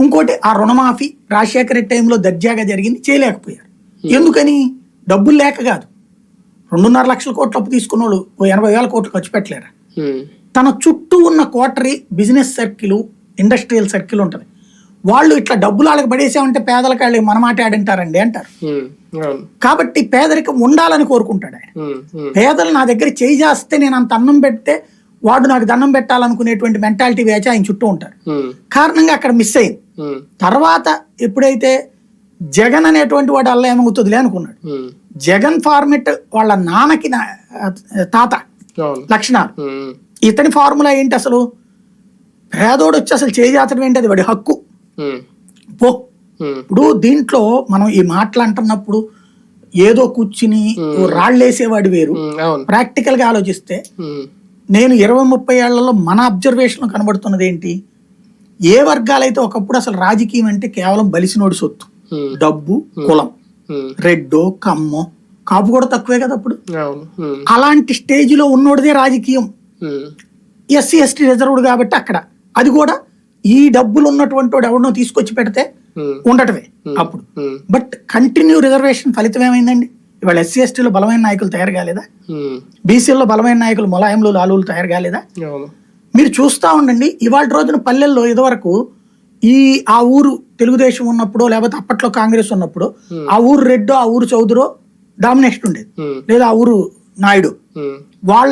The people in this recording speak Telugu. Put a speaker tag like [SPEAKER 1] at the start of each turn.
[SPEAKER 1] ఇంకోటి ఆ రుణమాఫీ రాజశేఖర రెడ్డి టైంలో దర్జాగా జరిగింది చేయలేకపోయారు. ఎందుకని? డబ్బులు లేక కాదు. రెండున్నర లక్షల కోట్లు అప్పు తీసుకున్న వాళ్ళు ఓ ఎనభై వేల కోట్లు ఖర్చు పెట్టలేరు? తన చుట్టూ ఉన్న coterie business circle industrial circle ఉంటుంది. వాళ్ళు ఇట్లా డబ్బులు వాళ్ళకి పడేసామంటే పేదలకు వాళ్ళకి మన మాట ఆడింటారండి అంటారు. కాబట్టి పేదరికం ఉండాలని కోరుకుంటాడు ఆయన. పేదలు నా దగ్గర చేయి చేస్తే నేను అంత అన్నం పెడితే వాడు నాకు దండం పెట్టాలనుకునేటువంటి మెంటాలిటీ వేచి ఆయన చుట్టూ ఉంటారు. కారణంగా అక్కడ మిస్ అయింది. తర్వాత ఎప్పుడైతే జగన్ అనేటువంటి వాడు అల్ల ఏమవుతుందిలే అనుకున్నాడు. జగన్ ఫార్మెట్ వాళ్ళ నాన్నకి తాత లక్షణాలు. ఇతని ఫార్ములా ఏంటి అసలు? పేదోడు వచ్చి అసలు చేజాచడం ఏంటి అది వాడి హక్కు. పో. ఇప్పుడు దీంట్లో మనం ఈ మాటలు అంటున్నప్పుడు ఏదో కూర్చుని రాళ్ళేసేవాడు వేరు. ప్రాక్టికల్గా ఆలోచిస్తే నేను ఇరవై ముప్పై ఏళ్ళలో మన అబ్జర్వేషన్ కనబడుతున్నది ఏంటి? ఏ వర్గాలైతే ఒకప్పుడు అసలు రాజకీయం అంటే కేవలం బలిసినోడి సొత్తు. డబ్బు కులం. రెడ్డో కమ్మో. కాపు కూడా తక్కువే కదా అప్పుడు? అలాంటి స్టేజ్లో ఉన్నోడిదే రాజకీయం. ఎస్సీ ఎస్టీ రిజర్వ్డ్ కాబట్టి అక్కడ. అది కూడా ఈ డబ్బులు ఉన్నటువంటి వాడు ఎవరినో తీసుకొచ్చి పెడితే ఉండటమే అప్పుడు. బట్ కంటిన్యూ రిజర్వేషన్ ఫలితం ఏమైందండి? ఇవాళ ఎస్సీ ఎస్టీలో బలమైన నాయకులు తయారు కాలేదా?
[SPEAKER 2] ఉమ్,
[SPEAKER 1] బీసీల్లో బలమైన నాయకులు ములాయంలు లాలులు తయారు కాలేదా? మీరు చూస్తా ఉండండి ఇవాళ రోజున పల్లెల్లో ఇదివరకు ఈ ఆ ఊరు తెలుగుదేశం ఉన్నప్పుడు లేకపోతే అప్పట్లో కాంగ్రెస్ ఉన్నప్పుడు ఆ ఊరు రెడ్డో ఆ ఊరు చౌదరో డామినేషన్ ఉండేది. లేదా ఆ ఊరు నాయుడు. వాళ్ళ